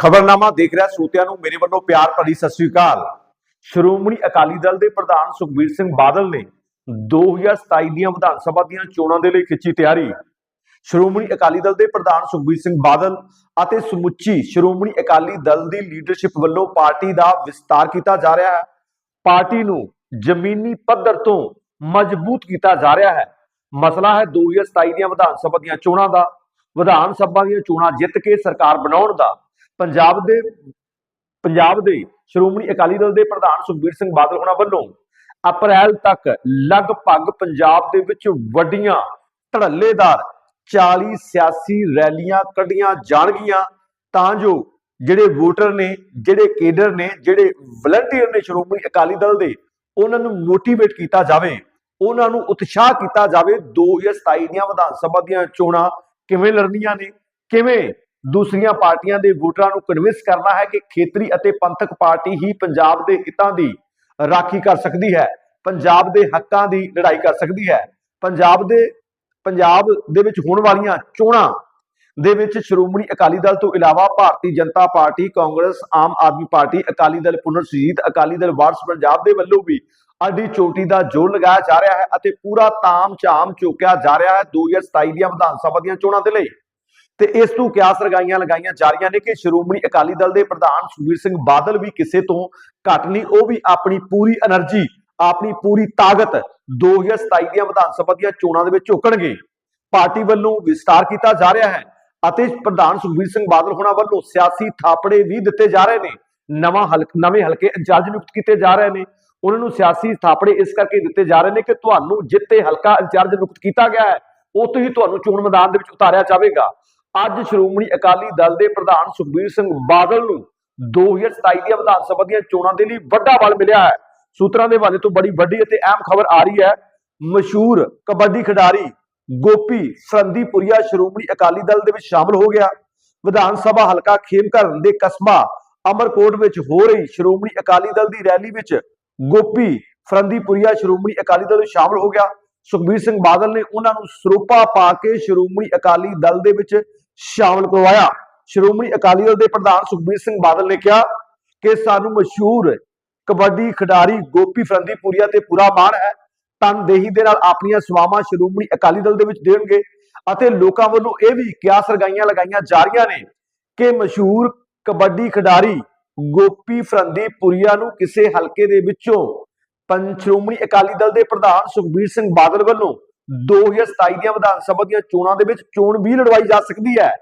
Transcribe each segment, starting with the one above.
ਖਬਰਨਾਮਾ ਦੇਖ ਰਿਹਾ ਸਰੋਤਿਆਂ ਨੂੰ, ਮੇਰੇ ਵੱਲੋਂ ਪਿਆਰ ਭਰੀ ਸਤਿ ਸ੍ਰੀ ਅਕਾਲ। ਸ਼੍ਰੋਮਣੀ ਅਕਾਲੀ ਦਲ ਦੇ ਪ੍ਰਧਾਨ ਸੁਖਬੀਰ ਸਿੰਘ ਬਾਦਲ ਨੇ 2027 ਦੀਆਂ ਵਿਧਾਨ ਸਭਾ ਦੀਆਂ ਚੋਣਾਂ ਦੇ ਲਈ ਖਿੱਚੀ ਤਿਆਰੀ। ਸ਼੍ਰੋਮਣੀ ਅਕਾਲੀ ਦਲ ਦੇ ਪ੍ਰਧਾਨ ਸੁਖਬੀਰ ਸਿੰਘ ਬਾਦਲ ਅਤੇ ਸਮੁੱਚੀ ਸ਼੍ਰੋਮਣੀ ਅਕਾਲੀ ਦਲ ਦੀ ਲੀਡਰਸ਼ਿਪ ਵੱਲੋਂ ਪਾਰਟੀ ਦਾ ਵਿਸਤਾਰ ਕੀਤਾ ਜਾ ਰਿਹਾ ਹੈ। ਪਾਰਟੀ ਨੂੰ ਜ਼ਮੀਨੀ ਪੱਧਰ ਤੋਂ ਮਜ਼ਬੂਤ ਕੀਤਾ ਜਾ ਰਿਹਾ ਹੈ। ਮਸਲਾ ਹੈ 2027 ਦੀਆਂ ਵਿਧਾਨ ਸਭਾ ਦੀਆਂ ਚੋਣਾਂ ਦਾ। ਵਿਧਾਨ ਸਭਾ ਦੀਆਂ ਚੋਣਾਂ ਜਿੱਤ ਕੇ ਸਰਕਾਰ ਬਣਾਉਣ ਦਾ। ਪੰਜਾਬ ਦੇ ਪੰਜਾਬ ਦੇ ਸ਼੍ਰੋਮਣੀ ਅਕਾਲੀ ਦਲ ਦੇ ਪ੍ਰਧਾਨ ਸੁਖਬੀਰ ਸਿੰਘ ਬਾਦਲ ਹੋਣਾ ਵੱਲੋਂ ਅਪ੍ਰੈਲ ਤੱਕ ਲਗਭਗ ਪੰਜਾਬ ਦੇ ਵਿੱਚ ਵੱਡੀਆਂ ਧੜੱਲੇਦਾਰ 40 ਸਿਆਸੀ ਰੈਲੀਆਂ ਕੱਢੀਆਂ ਜਾਣਗੀਆਂ, ਤਾਂ ਜੋ ਜਿਹੜੇ ਵੋਟਰ ਨੇ, ਜਿਹੜੇ ਕੇਡਰ ਨੇ, ਜਿਹੜੇ ਵਲੰਟੀਅਰ ਨੇ ਸ਼੍ਰੋਮਣੀ ਅਕਾਲੀ ਦਲ ਦੇ, ਉਹਨਾਂ ਨੂੰ ਮੋਟੀਵੇਟ ਕੀਤਾ ਜਾਵੇ, ਉਹਨਾਂ ਨੂੰ ਉਤਸ਼ਾਹ ਕੀਤਾ ਜਾਵੇ 2027 ਦੀਆਂ ਵਿਧਾਨ ਸਭਾ ਦੀਆਂ ਚੋਣਾਂ ਕਿਵੇਂ ਲੜਨੀਆਂ ਨੇ, ਕਿਵੇਂ ਦੂਸਰੀਆਂ ਪਾਰਟੀਆਂ ਦੇ ਵੋਟਰਾਂ ਨੂੰ ਕਨਵਿੰਸ ਕਰਨਾ ਹੈ ਕਿ ਖੇਤਰੀ ਅਤੇ ਪੰਥਕ ਪਾਰਟੀ ਹੀ ਪੰਜਾਬ ਦੇ ਹਿੱਤਾਂ ਦੀ ਰਾਖੀ ਕਰ ਸਕਦੀ ਹੈ, ਪੰਜਾਬ ਦੇ ਹੱਕਾਂ ਦੀ ਲੜਾਈ ਕਰ ਸਕਦੀ ਹੈ। ਪੰਜਾਬ ਦੇ ਪੰਜਾਬ ਦੇ ਵਿੱਚ ਹੋਣ ਵਾਲੀਆਂ ਚੋਣਾਂ ਦੇ ਵਿੱਚ ਸ਼੍ਰੋਮਣੀ ਅਕਾਲੀ ਦਲ ਤੋਂ ਇਲਾਵਾ Bharatiya Janata Party, Congress, Aam Aadmi Party, Akali Dal ਪੁਨਰ ਸੁਜੀਤ, ਅਕਾਲੀ ਦਲ ਵਾਰਸ ਪੰਜਾਬ ਦੇ ਵੱਲੋਂ ਵੀ ਅੱਡੀ ਚੋਟੀ ਦਾ ਜੋਰ ਲਗਾਇਆ ਜਾ ਰਿਹਾ ਹੈ ਅਤੇ ਪੂਰਾ ਤਾਮ ਝਾਮ ਚੁੱਕਿਆ ਜਾ ਰਿਹਾ ਹੈ 2027 ਦੀਆਂ ਵਿਧਾਨ ਸਭਾ ਦੀਆਂ ਚੋਣਾਂ ਦੇ ਲਈ। ਤੇ ਇਸ ਤੋਂ ਕਿਆਸ ਲਗਾਈਆਂ ਲਗਾਈਆਂ ਜਾ ਰਹੀਆਂ ਨੇ ਕਿ ਸ਼੍ਰੋਮਣੀ ਅਕਾਲੀ ਦਲ ਦੇ ਪ੍ਰਧਾਨ ਸੁਖਬੀਰ ਸਿੰਘ ਬਾਦਲ ਵੀ ਕਿਸੇ ਤੋਂ ਘੱਟ ਨਹੀਂ, ਉਹ ਵੀ ਆਪਣੀ ਪੂਰੀ એનર્ਜੀ, ਆਪਣੀ ਪੂਰੀ ਤਾਕਤ 2027 ਦੀਆਂ ਵਿਧਾਨ ਸਭਾ ਦੀਆਂ ਚੋਣਾਂ ਦੇ ਵਿੱਚ ਝੋਕਣਗੇ ਪਾਰਟੀ ਵੱਲੋਂ ਵਿਸਤਾਰ ਕੀਤਾ ਜਾ ਰਿਹਾ ਹੈ ਅਤੇ ਪ੍ਰਧਾਨ ਸੁਖਬੀਰ ਸਿੰਘ ਬਾਦਲ ਹੋਣਾ ਵੱਲੋਂ ਸਿਆਸੀ ਥਾਪੜੇ ਵੀ ਦਿੱਤੇ ਜਾ ਰਹੇ ਨੇ, ਨਵਾਂ ਹਲਕ ਨਵੇਂ ਹਲਕੇ ਇੰਚਾਰਜ ਨਿਯੁਕਤ ਕੀਤੇ ਜਾ ਰਹੇ ਨੇ। ਉਹਨਾਂ ਨੂੰ ਸਿਆਸੀ ਥਾਪੜੇ ਇਸ ਕਰਕੇ ਦਿੱਤੇ ਜਾ ਰਹੇ ਨੇ ਕਿ ਤੁਹਾਨੂੰ ਜਿੱਤੇ ਹਲਕਾ ਇੰਚਾਰਜ ਨਿਯੁਕਤ ਕੀਤਾ ਗਿਆ ਹੈ ਉਹ ਤੋਂ ਹੀ ਤੁਹਾਨੂੰ ਚੋਣ ਮੈਦਾਨ ਦੇ ਵਿੱਚ ਉਤਾਰਿਆ ਜਾਵੇਗਾ। ਅੱਜ ਸ਼੍ਰੋਮਣੀ ਅਕਾਲੀ ਦਲ ਦੇ ਪ੍ਰਧਾਨ ਸੁਖਬੀਰ ਸਿੰਘ ਬਾਦਲ ਨੂੰ 2027 ਦੀਆਂ ਵਿਧਾਨ ਸਭਾ ਦੀਆਂ ਚੋਣਾਂ ਦੇ ਲਈ ਵੱਡਾ ਬਲ ਮਿਲਿਆ ਹੈ। ਸੂਤਰਾਂ ਦੇ ਹਵਾਲੇ ਤੋਂ ਬੜੀ ਵੱਡੀ ਅਤੇ ਅਹਿਮ ਖਬਰ ਆ ਰਹੀ ਹੈ। ਮਸ਼ਹੂਰ ਕਬੱਡੀ ਖਿਡਾਰੀ ਗੋਪੀ ਫਰੰਦੀਪੁਰੀਆ ਸ਼੍ਰੋਮਣੀ ਅਕਾਲੀ ਦਲ ਦੇ ਵਿੱਚ ਸ਼ਾਮਲ ਹੋ ਗਿਆ। ਵਿਧਾਨ ਸਭਾ ਹਲਕਾ ਖੇਮਕਰਨ ਦੇ ਕਸਬਾ ਅਮਰਕੋਟ ਵਿੱਚ ਹੋ ਰਹੀ ਸ਼੍ਰੋਮਣੀ ਅਕਾਲੀ ਦਲ ਦੀ ਰੈਲੀ ਵਿੱਚ ਗੋਪੀ ਫਰੰਦੀਪੁਰੀਆ ਸ਼੍ਰੋਮਣੀ ਅਕਾਲੀ ਦਲ ਵਿੱਚ ਸ਼ਾਮਲ ਹੋ ਗਿਆ। ਸੁਖਬੀਰ ਸਿੰਘ ਬਾਦਲ ਨੇ ਉਹਨਾਂ ਨੂੰ ਸਰੋਪਾ ਪਾ ਕੇ ਸ਼੍ਰੋਮਣੀ ਅਕਾਲੀ ਦਲ ਦੇ ਵਿੱਚ ਸ਼ਾਮਲ ਕਰਵਾਇਆ। ਸ਼੍ਰੋਮਣੀ ਅਕਾਲੀ ਦਲ ਦੇ ਪ੍ਰਧਾਨ ਸੁਖਬੀਰ ਸਿੰਘ ਬਾਦਲ ਨੇ ਕਿਹਾ ਕਿ ਸਾਨੂੰ ਮਸ਼ਹੂਰ ਕਬੱਡੀ ਖਿਡਾਰੀ ਗੋਪੀ ਫਰੰਦੀ ਪੁਰੀਆ ਤੇ ਪੂਰਾ ਮਾਣ ਹੈ। ਤਨਦੇਹੀ ਦੇ ਨਾਲ ਆਪਣੀਆਂ ਸੇਵਾਵਾਂ ਸ਼੍ਰੋਮਣੀ ਅਕਾਲੀ ਦਲ ਦੇ ਵਿੱਚ ਦੇਣਗੇ ਅਤੇ ਲੋਕਾਂ ਵੱਲੋਂ ਇਹ ਵੀ ਕਿਆਸ ਲਗਾਈਆਂ ਲਗਾਈਆਂ ਜਾ ਰਹੀਆਂ ਨੇ ਕਿ ਮਸ਼ਹੂਰ ਕਬੱਡੀ ਖਿਡਾਰੀ ਗੋਪੀ ਫਰੰਦੀ ਪੁਰੀਆ ਨੂੰ ਕਿਸੇ ਹਲਕੇ ਦੇ ਵਿੱਚੋਂ ਪੰਜ ਸ਼੍ਰੋਮਣੀ ਅਕਾਲੀ ਦਲ ਦੇ ਪ੍ਰਧਾਨ ਸੁਖਬੀਰ ਸਿੰਘ ਬਾਦਲ ਵੱਲੋਂ 2027 ਦੀਆਂ ਵਿਧਾਨ ਸਭਾ ਦੀਆਂ ਚੋਣਾਂ ਦੇ ਵਿੱਚ ਚੋਣ ਵੀ ਲੜਵਾਈ ਜਾ ਸਕਦੀ ਹੈ।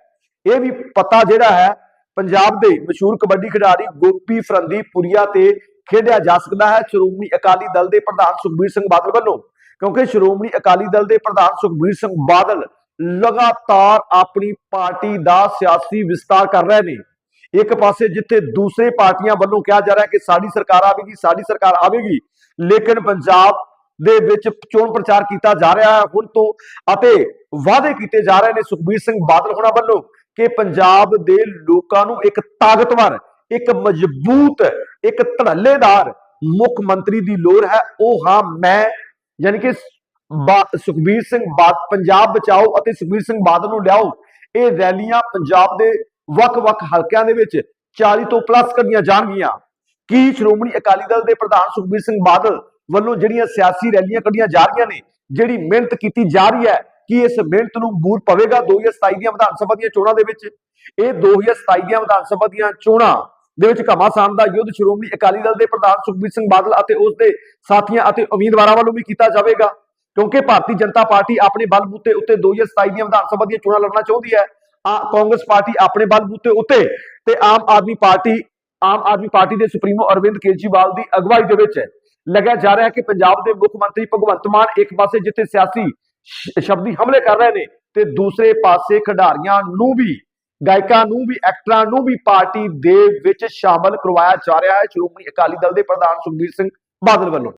ਇਹ ਵੀ ਪਤਾ ਜਿਹੜਾ ਹੈ, ਪੰਜਾਬ ਦੇ ਮਸ਼ਹੂਰ ਕਬੱਡੀ ਖਿਡਾਰੀ ਗੋਪੀ ਫਰੰਦੀਪੁਰੀਆ ਤੇ ਖੇਡਿਆ ਜਾ ਸਕਦਾ ਹੈ ਸ਼੍ਰੋਮਣੀ ਅਕਾਲੀ ਦਲ ਦੇ ਪ੍ਰਧਾਨ ਸੁਖਬੀਰ ਸਿੰਘ ਬਾਦਲ ਵੱਲੋਂ, ਕਿਉਂਕਿ ਸ਼੍ਰੋਮਣੀ ਅਕਾਲੀ ਦਲ ਦੇ ਪ੍ਰਧਾਨ ਸੁਖਬੀਰ ਸਿੰਘ ਬਾਦਲ ਲਗਾਤਾਰ ਆਪਣੀ ਪਾਰਟੀ ਦਾ ਸਿਆਸੀ ਵਿਸਤਾਰ ਕਰ ਰਹੇ ਨੇ। ਇੱਕ ਪਾਸੇ ਜਿੱਥੇ ਦੂਸਰੇ ਪਾਰਟੀਆਂ ਵੱਲੋਂ ਕਿਹਾ ਜਾ ਰਿਹਾ ਕਿ ਸਾਡੀ ਸਰਕਾਰ ਆਵੇਗੀ, ਸਾਡੀ ਸਰਕਾਰ ਆਵੇਗੀ, ਲੇਕਿਨ ਪੰਜਾਬ ਦੇ ਵਿੱਚ ਚੋਣ ਪ੍ਰਚਾਰ ਕੀਤਾ ਜਾ ਰਿਹਾ ਹੈ। ਹੁਣ ਤੋਂ ਅਤੇ ਵਾਅਦੇ ਕੀਤੇ ਜਾ ਰਹੇ ਨੇ ਸੁਖਬੀਰ ਸਿੰਘ ਬਾਦਲ ਹੋਣਾ ਵੱਲੋਂ ਕਿ ਪੰਜਾਬ ਦੇ ਲੋਕਾਂ ਨੂੰ ਇੱਕ ਤਾਕਤਵਰ, ਇੱਕ ਮਜ਼ਬੂਤ, ਇੱਕ ਧੜੱਲੇਦਾਰ ਮੁੱਖ ਮੰਤਰੀ ਦੀ ਲੋੜ ਹੈ। ਉਹ ਹਾਂ, ਮੈਂ ਯਾਨੀ ਕਿ ਬਾ- ਸੁਖਬੀਰ ਸਿੰਘ ਬਾਦ ਪੰਜਾਬ ਬਚਾਓ ਅਤੇ ਸੁਖਬੀਰ ਸਿੰਘ ਬਾਦਲ ਨੂੰ ਲਿਆਓ। ਇਹ ਰੈਲੀਆਂ ਪੰਜਾਬ ਦੇ ਵੱਖ-ਵੱਖ ਹਲਕਿਆਂ ਦੇ ਵਿੱਚ 40 ਤੋਂ ਪਲੱਸ ਕੱਢੀਆਂ ਜਾਣਗੀਆਂ। ਕੀ ਸ਼੍ਰੋਮਣੀ ਅਕਾਲੀ ਦਲ ਦੇ ਪ੍ਰਧਾਨ ਸੁਖਬੀਰ ਸਿੰਘ ਬਾਦਲ ਵੱਲੋਂ ਜਿਹੜੀਆਂ ਸਿਆਸੀ ਰੈਲੀਆਂ ਕੱਢੀਆਂ ਜਾ ਰਹੀਆਂ ਨੇ, ਜਿਹੜੀ ਮਿਹਨਤ ਕੀਤੀ ਜਾ ਰਹੀ ਹੈ, ਕਿ ਇਸ ਮਿਹਨਤ ਨੂੰ ਬੂਰ ਪਵੇਗਾ 2027 ਦੀਆਂ ਵਿਧਾਨ ਸਭਾ ਦੀਆਂ ਚੋਣਾਂ ਦੇ ਵਿੱਚ? ਇਹ 2027 ਦੀਆਂ ਵਿਧਾਨ ਸਭਾ ਦੀਆਂ ਚੋਣਾਂ ਦੇ ਵਿੱਚ ਘਮਾਸਾਨ ਦਾ ਯੁੱਧ ਸ਼੍ਰੋਮਣੀ ਅਕਾਲੀ ਦਲ ਦੇ ਪ੍ਰਧਾਨ ਸੁਖਬੀਰ ਸਿੰਘ ਬਾਦਲ ਅਤੇ ਉਸ ਦੇ ਸਾਥੀਆਂ ਅਤੇ ਉਮੀਦਵਾਰਾਂ ਵੱਲੋਂ ਵੀ ਕੀਤਾ ਜਾਵੇਗਾ। ਕਿਉਂਕਿ ਭਾਰਤੀ ਜਨਤਾ ਪਾਰਟੀ ਆਪਣੇ ਬਲਬੂਤੇ ਉੱਤੇ 2027 ਦੀਆਂ ਵਿਧਾਨ ਸਭਾ ਦੀਆਂ ਚੋਣਾਂ ਲੜਨਾ ਚਾਹੁੰਦੀ ਹੈ। ਆ ਕਾਂਗਰਸ ਪਾਰਟੀ ਆਪਣੇ ਬਲਬੂਤੇ ਉੱਤੇ ਤੇ ਆਮ ਆਦਮੀ ਪਾਰਟੀ, ਆਮ ਆਦਮੀ ਪਾਰਟੀ ਦੇ ਸੁਪਰੀਮੋ ਅਰਵਿੰਦ ਕੇਜਰੀਵਾਲ ਦੀ ਅਗਵਾਈ ਦੇ ਵਿੱਚ ਲੱਗਿਆ ਜਾ ਰਿਹਾ ਹੈ ਕਿ ਪੰਜਾਬ ਦੇ ਮੁੱਖ ਮੰਤਰੀ ਭਗਵੰਤ ਮਾਨ ਇੱਕ ਪਾਸੇ ਜਿੱਥੇ ਸਿਆਸੀ ਸ਼ਬਦੀ ਹਮਲੇ ਕਰ ਰਹੇ ਨੇ ਤੇ ਦੂਸਰੇ ਪਾਸੇ ਖਿਡਾਰੀਆਂ ਨੂੰ ਵੀ, ਗਾਇਕਾਂ ਨੂੰ ਵੀ, ਐਕਟਰਾਂ ਨੂੰ ਵੀ ਪਾਰਟੀ ਦੇ ਵਿੱਚ ਸ਼ਾਮਲ ਕਰਵਾਇਆ ਜਾ ਰਿਹਾ ਹੈ। ਸ਼੍ਰੋਮਣੀ ਅਕਾਲੀ ਦਲ ਦੇ ਪ੍ਰਧਾਨ ਸੁਖਬੀਰ ਸਿੰਘ ਬਾਦਲ ਵੱਲੋਂ।